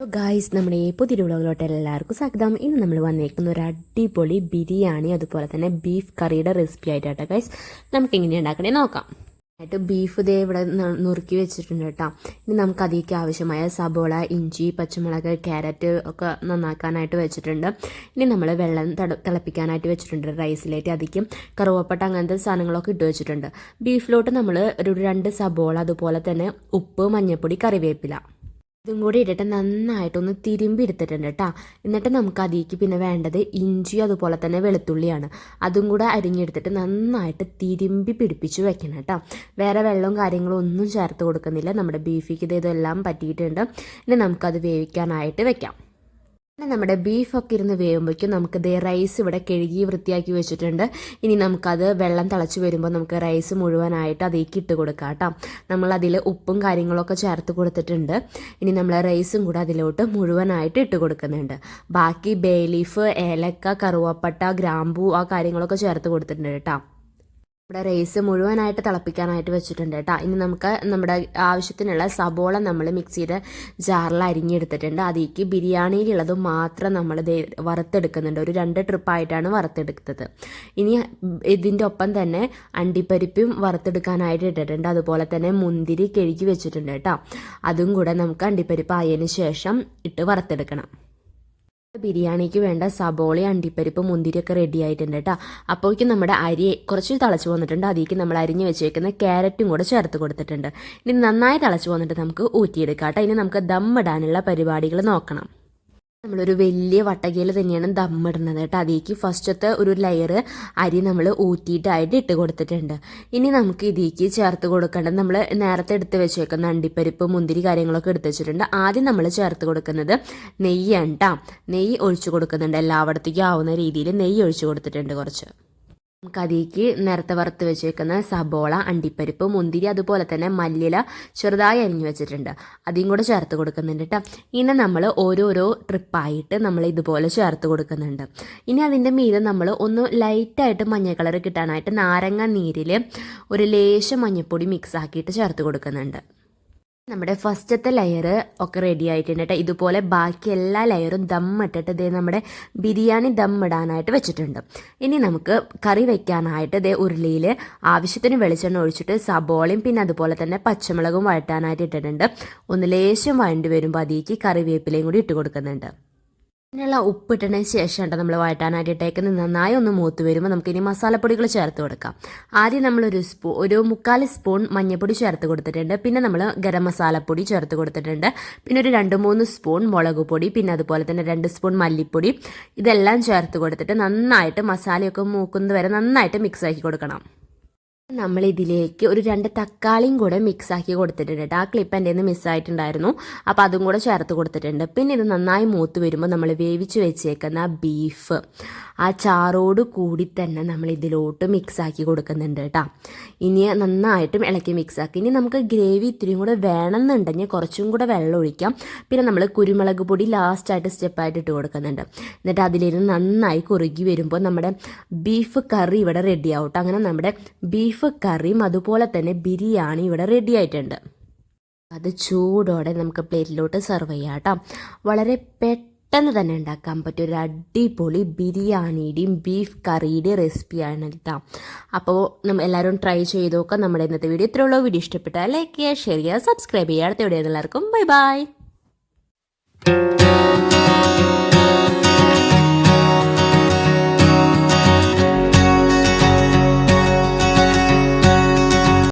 Guys നമ്മുടെ വ്ളോഗിലോട്ട് എല്ലാവർക്കും സ്വാഗതം. ഇന്ന് നമ്മൾ വന്നേക്കുന്ന ഒരു അടിപൊളി ബിരിയാണി അതുപോലെ തന്നെ ബീഫ് കറിയുടെ റെസിപ്പി ആയിട്ടാട്ടോ ഗൈസ് നമുക്ക് എങ്ങനെ ഉണ്ടാക്കണേ നോക്കാം. ആയിട്ട് ബീഫ് ഇതേ ഇവിടെ നുറുക്കി വെച്ചിട്ടുണ്ട് കേട്ടോ. ഇനി നമുക്ക് അതിലേക്ക് ആവശ്യമായ സബോള ഇഞ്ചി പച്ചമുളക് ക്യാരറ്റ് ഒക്കെ നന്നാക്കാനായിട്ട് വെച്ചിട്ടുണ്ട്. ഇനി നമ്മൾ വെള്ളം തിളപ്പിക്കാനായിട്ട് വെച്ചിട്ടുണ്ട് റൈസിലേക്ക് അതിക്കും കറുവപ്പട്ട അങ്ങനത്തെ സാധനങ്ങളൊക്കെ ഇട്ട് വെച്ചിട്ടുണ്ട്. ബീഫിലോട്ട് നമ്മൾ ഒരു രണ്ട് സബോള അതുപോലെ തന്നെ ഉപ്പ് മഞ്ഞൾപ്പൊടി കറിവേപ്പില. ഇതും കൂടി ഇട്ടിട്ട് നന്നായിട്ടൊന്ന് തിരുമ്പി എടുത്തിട്ടുണ്ട് കേട്ടോ എന്നിട്ട് നമുക്ക് അതിലേക്ക് പിന്നെ വേണ്ടത് ഇഞ്ചി അതുപോലെ തന്നെ വെളുത്തുള്ളിയാണ്. അതും കൂടെ അരിഞ്ഞെടുത്തിട്ട് നന്നായിട്ട് തിരുമ്പി പിടിപ്പിച്ച് വെക്കണം കേട്ടോ വേറെ വെള്ളവും കാര്യങ്ങളും ഒന്നും ചേർത്ത് കൊടുക്കുന്നില്ല. നമ്മുടെ ബീഫിക്ക് ഇത് ഇതെല്ലാം പറ്റിയിട്ടുണ്ട്. ഇനി നമുക്കത് വേവിക്കാനായിട്ട് വെക്കാം. പിന്നെ നമ്മുടെ ബീഫൊക്കെ ഇരുന്ന് വേവുമ്പോഴേക്കും നമുക്ക് ദേ റൈസ് ഇവിടെ കഴുകി വൃത്തിയാക്കി വെച്ചിട്ടുണ്ട്. ഇനി നമുക്കത് വെള്ളം തിളച്ച് വരുമ്പോൾ നമുക്ക് റൈസ് മുഴുവനായിട്ട് അതേക്ക് ഇട്ട് കൊടുക്കാം കേട്ടോ. നമ്മൾ ഉപ്പും കാര്യങ്ങളൊക്കെ ചേർത്ത് കൊടുത്തിട്ടുണ്ട്. ഇനി നമ്മൾ റൈസും കൂടെ അതിലോട്ട് മുഴുവനായിട്ട് ഇട്ട് കൊടുക്കുന്നുണ്ട്. ബാക്കി ബേ ലീഫ് ഏലക്ക കറുവപ്പട്ട ഗ്രാമ്പു ആ കാര്യങ്ങളൊക്കെ ചേർത്ത് കൊടുത്തിട്ടുണ്ട് കേട്ടോ. നമ്മുടെ റൈസ് മുഴുവനായിട്ട് തിളപ്പിക്കാനായിട്ട് വെച്ചിട്ടുണ്ട് കേട്ടോ. ഇനി നമുക്ക് നമ്മുടെ ആവശ്യത്തിനുള്ള സബോള നമ്മൾ മിക്സിയുടെ ജാറിൽ അരിഞ്ഞെടുത്തിട്ടുണ്ട്. അതിലേക്ക് ബിരിയാണിയിലുള്ളത് മാത്രം നമ്മൾ വറുത്തെടുക്കുന്നുണ്ട്. ഒരു രണ്ട് ട്രിപ്പായിട്ടാണ് വറുത്തെടുത്തത്. ഇനി ഇതിന്റെ ഒപ്പം തന്നെ അണ്ടിപ്പരിപ്പും വറുത്തെടുക്കാനായിട്ട് ഇട്ടിട്ടുണ്ട്. അതുപോലെ തന്നെ മുന്തിരി കഴുകി വെച്ചിട്ടുണ്ട് കേട്ടോ. അതും കൂടെ നമുക്ക് അണ്ടിപ്പരിപ്പ് ആയതിനു ശേഷം ഇട്ട് വറുത്തെടുക്കണം. ബിരിയാണിക്ക് വേണ്ട സബോള അണ്ടിപ്പരിപ്പ് മുന്തിരിയൊക്കെ റെഡി ആയിട്ടുണ്ട് കേട്ടോ അപ്പോഴേക്കും നമ്മുടെ അരി കുറച്ച് തിളച്ച് വന്നിട്ടുണ്ട്. അതിലേക്ക് നമ്മൾ അരിഞ്ഞ് വെച്ചേക്കുന്ന ക്യാരറ്റും കൂടെ ചേർത്ത് കൊടുത്തിട്ടുണ്ട്. ഇനി നന്നായി തിളച്ച് വന്നിട്ട് നമുക്ക് ഊറ്റിയെടുക്കാം കേട്ടോ ഇനി നമുക്ക് ദം ഇടാനുള്ള പരിപാടികൾ നോക്കണം. നമ്മളൊരു വലിയ വട്ടകയിൽ തന്നെയാണ് ദമ്മിടുന്നത് കേട്ടോ. അതിലേക്ക് ഫസ്റ്റത്തെ ഒരു ലെയർ അരി നമ്മൾ ഊറ്റിയിട്ടായിട്ട് ഇട്ട് കൊടുത്തിട്ടുണ്ട്. ഇനി നമുക്ക് ഇതിലേക്ക് ചേർത്ത് കൊടുക്കേണ്ടത് നമ്മൾ നേരത്തെ എടുത്ത് വെച്ചേക്കുന്ന അണ്ടിപ്പരിപ്പ് മുന്തിരി കാര്യങ്ങളൊക്കെ എടുത്ത് വെച്ചിട്ടുണ്ട്. ആദ്യം നമ്മൾ ചേർത്ത് കൊടുക്കുന്നത് നെയ്യാണ് കേട്ടോ നെയ്യ് ഒഴിച്ചു കൊടുക്കുന്നുണ്ട്. എല്ലായിടത്തേക്കും ആവുന്ന രീതിയിൽ നെയ്യ് ഒഴിച്ചു കൊടുത്തിട്ടുണ്ട് കുറച്ച്. അതിലേക്ക് നേരത്തെ വറുത്ത് വെച്ചേക്കുന്ന സബോള അണ്ടിപ്പരിപ്പ് മുന്തിരി അതുപോലെ തന്നെ മല്ലില ചെറുതായി അരിഞ്ഞു വെച്ചിട്ടുണ്ട്. അതും കൂടെ ചേർത്ത് കൊടുക്കുന്നുണ്ട് കേട്ടോ ഇനി നമ്മൾ ഓരോരോ ട്രിപ്പായിട്ട് നമ്മൾ ഇതുപോലെ ചേർത്ത് കൊടുക്കുന്നുണ്ട്. ഇനി അതിന്റെ മീതെ നമ്മൾ ഒന്ന് ലൈറ്റായിട്ട് മഞ്ഞ കളർ കിട്ടാനായിട്ട് നാരങ്ങ നീരിൽ ഒരു ലേശം മഞ്ഞൾപ്പൊടി മിക്സ് ആക്കിയിട്ട് ചേർത്ത് കൊടുക്കുന്നുണ്ട്. നമ്മുടെ ഫസ്റ്റത്തെ ലെയർ ഒക്കെ റെഡി ആയിട്ടുണ്ട് കേട്ടോ ഇതുപോലെ ബാക്കി എല്ലാ ലെയറും ദം ഇട്ടിട്ട് ഇതേ നമ്മുടെ ബിരിയാണി ദം ഇടാനായിട്ട് വെച്ചിട്ടുണ്ട്. ഇനി നമുക്ക് കറി വെക്കാനായിട്ട് ഇതേ ഉരുളിയിൽ ആവശ്യത്തിന് വെളിച്ചെണ്ണ ഒഴിച്ചിട്ട് സബോളയും പിന്നെ അതുപോലെ തന്നെ പച്ചമുളകും വഴറ്റാനായിട്ട് ഇട്ടിട്ടുണ്ട്. ഒന്ന് ലേശം വഴണ്ടി വരുമ്പോൾ അതിലേക്ക് കറിവേപ്പിലയും കൂടി ഇട്ട് കൊടുക്കുന്നുണ്ട്. ഇതിനുള്ള ഉപ്പിട്ടതിന് ശേഷം നമ്മൾ വഴറ്റാനായിട്ട് നന്നായി ഒന്ന് മൂത്ത് വരുമ്പോൾ നമുക്ക് ഇനി മസാലപ്പൊടികൾ ചേർത്ത് കൊടുക്കാം. ആദ്യം നമ്മളൊരു സ്പൂ ഒരു മുക്കാൽ സ്പൂൺ മഞ്ഞൾപ്പൊടി ചേർത്ത് കൊടുത്തിട്ടുണ്ട്. പിന്നെ നമ്മൾ ഗരം മസാലപ്പൊടി ചേർത്ത് കൊടുത്തിട്ടുണ്ട്. പിന്നെ ഒരു രണ്ട് മൂന്ന് സ്പൂൺ മുളക് പൊടി പിന്നെ അതുപോലെ തന്നെ രണ്ട് സ്പൂൺ മല്ലിപ്പൊടി. ഇതെല്ലാം ചേർത്ത് കൊടുത്തിട്ട് നന്നായിട്ട് മസാലയൊക്കെ മൂക്കുന്നത് വരെ നന്നായിട്ട് മിക്സ് ആക്കി കൊടുക്കണം. നമ്മൾ ഇതിലേക്ക് ഒരു രണ്ട് തക്കാളിയും കൂടെ മിക്സ് ആക്കി കൊടുത്തിട്ടുണ്ട് കേട്ടോ. ആ ക്ലിപ്പ് എന്റെ നിന്ന് മിസ്സായിട്ടുണ്ടായിരുന്നു അപ്പോൾ അതും കൂടെ ചേർത്ത് കൊടുത്തിട്ടുണ്ട്. പിന്നെ ഇത് നന്നായി മൂത്ത് വരുമ്പോൾ നമ്മൾ വേവിച്ച് വെച്ചേക്കുന്ന ബീഫ് ആ ചാറോട് കൂടി തന്നെ നമ്മൾ ഇതിലോട്ട് മിക്സ് ആക്കി കൊടുക്കുന്നുണ്ട് കേട്ടോ. ഇനി നന്നായിട്ടും ഇളക്കി മിക്സ് ആക്കി ഇനി നമുക്ക് ഗ്രേവി ഇത്തിരിയും കൂടെ വേണമെന്നുണ്ടെങ്കിൽ കുറച്ചും കൂടെ വെള്ളം ഒഴിക്കാം. പിന്നെ നമ്മൾ കുരുമുളക് പൊടി ലാസ്റ്റായിട്ട് സ്റ്റെപ്പായിട്ട് ഇട്ട് കൊടുക്കുന്നുണ്ട്. എന്നിട്ട് അതിലിരുന്ന് നന്നായി കുറുകി വരുമ്പോൾ നമ്മുടെ ബീഫ് കറി ഇവിടെ റെഡി ആവട്ടോ. അങ്ങനെ നമ്മുടെ ബീഫ് കറിയും അതുപോലെ തന്നെ ബിരിയാണി ഇവിടെ റെഡി ആയിട്ടുണ്ട്. അത് ചൂടോടെ നമുക്ക് പ്ലേറ്റിലോട്ട് സെർവ് ചെയ്യാം കേട്ടോ. വളരെ പെട്ടെന്ന് തന്നെ ഉണ്ടാക്കാൻ പറ്റിയ ഒരു അടിപൊളി ബിരിയാണിയുടെയും ബീഫ് കറിയുടെയും റെസിപ്പിയാണ് ഇതാ അപ്പോൾ നമ്മൾ എല്ലാവരും ട്രൈ ചെയ്ത് നോക്കാം. നമ്മുടെ ഇന്നത്തെ വീഡിയോ ഇത്രയുള്ള വീഡിയോ ഇഷ്ടപ്പെട്ടാൽ ലൈക്ക് ചെയ്യുക ഷെയർ ചെയ്യുക സബ്സ്ക്രൈബ് ചെയ്യുക. അടുത്ത വീഡിയോ എല്ലാവർക്കും ബൈ ബൈ